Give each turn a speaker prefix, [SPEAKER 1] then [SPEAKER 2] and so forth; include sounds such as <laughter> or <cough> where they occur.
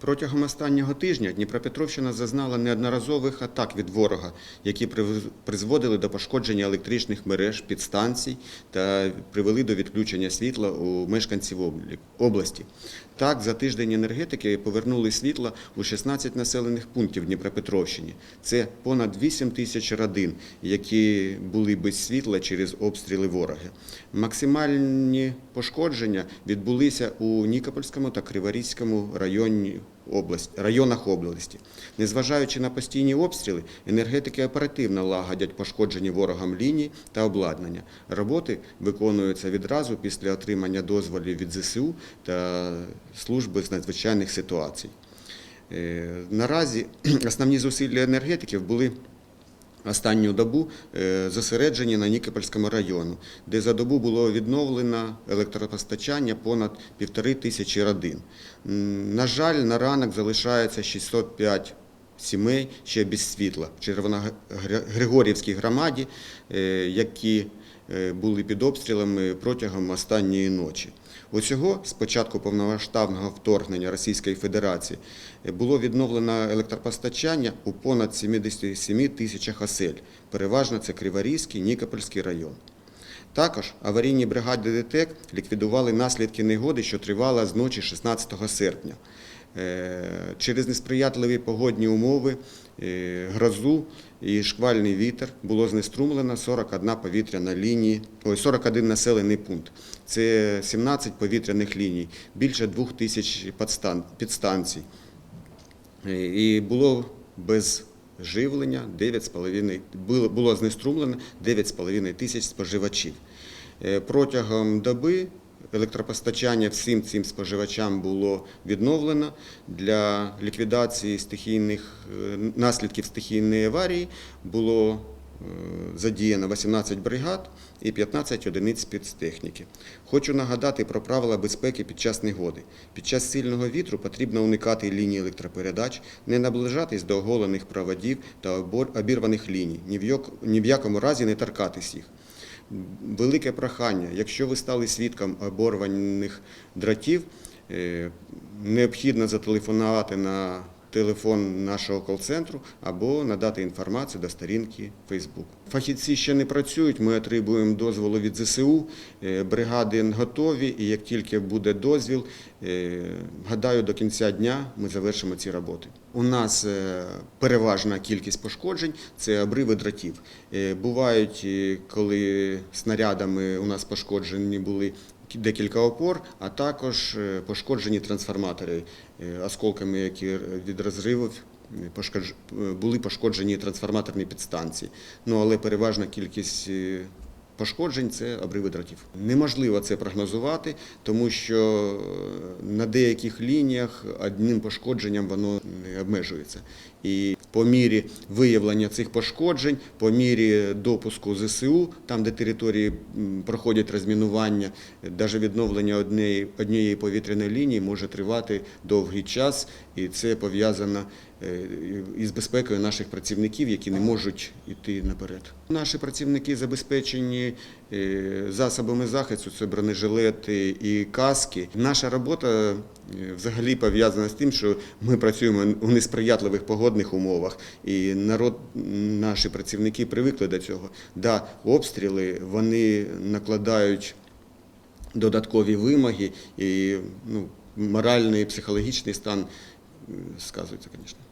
[SPEAKER 1] Протягом останнього тижня Дніпропетровщина зазнала неодноразових атак від ворога, які призводили до пошкодження електричних мереж, підстанцій та привели до відключення світла у мешканців області. Так, за тиждень енергетики повернули світло у 16 населених пунктів Дніпропетровщини. Це понад 8 тисяч родин, які були без світла через обстріли ворога. Максимальні пошкодження відбулися у Нікопольському та Криворізькому районі області, районах області. Незважаючи на постійні обстріли, енергетики оперативно лагодять пошкоджені ворогам лінії та обладнання. Роботи виконуються відразу після отримання дозволів від ЗСУ та служби з надзвичайних ситуацій. Е, Наразі <clears throat> основні зусилля енергетиків були останню добу е, зосереджені на Нікопольському району, де за добу було відновлено електропостачання понад півтори тисячі родин. На жаль, на ранок залишається 605 сімей ще без світла в Червоногригорівській громаді, е, які були під обстрілами протягом останньої ночі. Усього з початку повномасштабного вторгнення Російської Федерації е, було відновлено електропостачання у понад 77 тисячах осель. Переважно це Криворізький, Нікопольський район. Також аварійні бригади ДТЕК ліквідували наслідки негоди, що тривала з ночі 16 серпня. Е, Через несприятливі погодні умови, е, грозу і шквальний вітер було знеструмлено 41 повітряна лінії, ой, 41 населений пункт. Це 17 повітряних ліній, більше 2 тисяч підстанцій. Е, І було без живлення 9,5, було, знеструмлено 9,5 тисяч споживачів. Протягом доби електропостачання всім цим споживачам було відновлено для ліквідації стихійних е, наслідків стихійної аварії було е, задіяно 18 бригад і 15 одиниць спецтехніки. Хочу нагадати про правила безпеки під час негоди. Під час сильного вітру потрібно уникати ліній електропередач, не наближатись до оголених проводів та обірваних ліній, ні в якому разі не торкатись їх. Велике прохання, якщо ви стали свідком оборваних дратів, е, необхідно зателефонувати на телефон нашого кол-центру або надати інформацію до сторінки Facebook. Фахівці ще не працюють, ми отримуємо дозволу від ЗСУ, е, бригади готові, і як тільки буде дозвіл, е, гадаю, до кінця дня ми завершимо ці роботи. У нас е, переважна кількість пошкоджень це обриви дротів. Е, Бувають, е, коли снарядами у нас пошкоджені були декілька опор, а також пошкоджені трансформатори осколками, які від розривів були пошкоджені трансформаторні підстанції. Ну але переважна кількість пошкоджень це обриви дротів. Неможливо це прогнозувати, тому що е, на деяких лініях одним пошкодженням воно не обмежується. І по мірі виявлення цих пошкоджень, по мірі допуску ЗСУ, там де території проходять розмінування, навіть відновлення однієї, однієї повітряної лінії може тривати довгий час, і це пов'язано е, із безпекою наших працівників, які не можуть йти наперед. Наші працівники забезпечені е, засобами захисту, це бронежилети і каски. Наша робота взагалі пов'язана з тим, що ми працюємо у несприятливих погодних умовах, і народ, наші працівники привикли до цього. Да, обстріли вони накладають додаткові вимоги, і ну, моральний і психологічний стан сказується, звісно.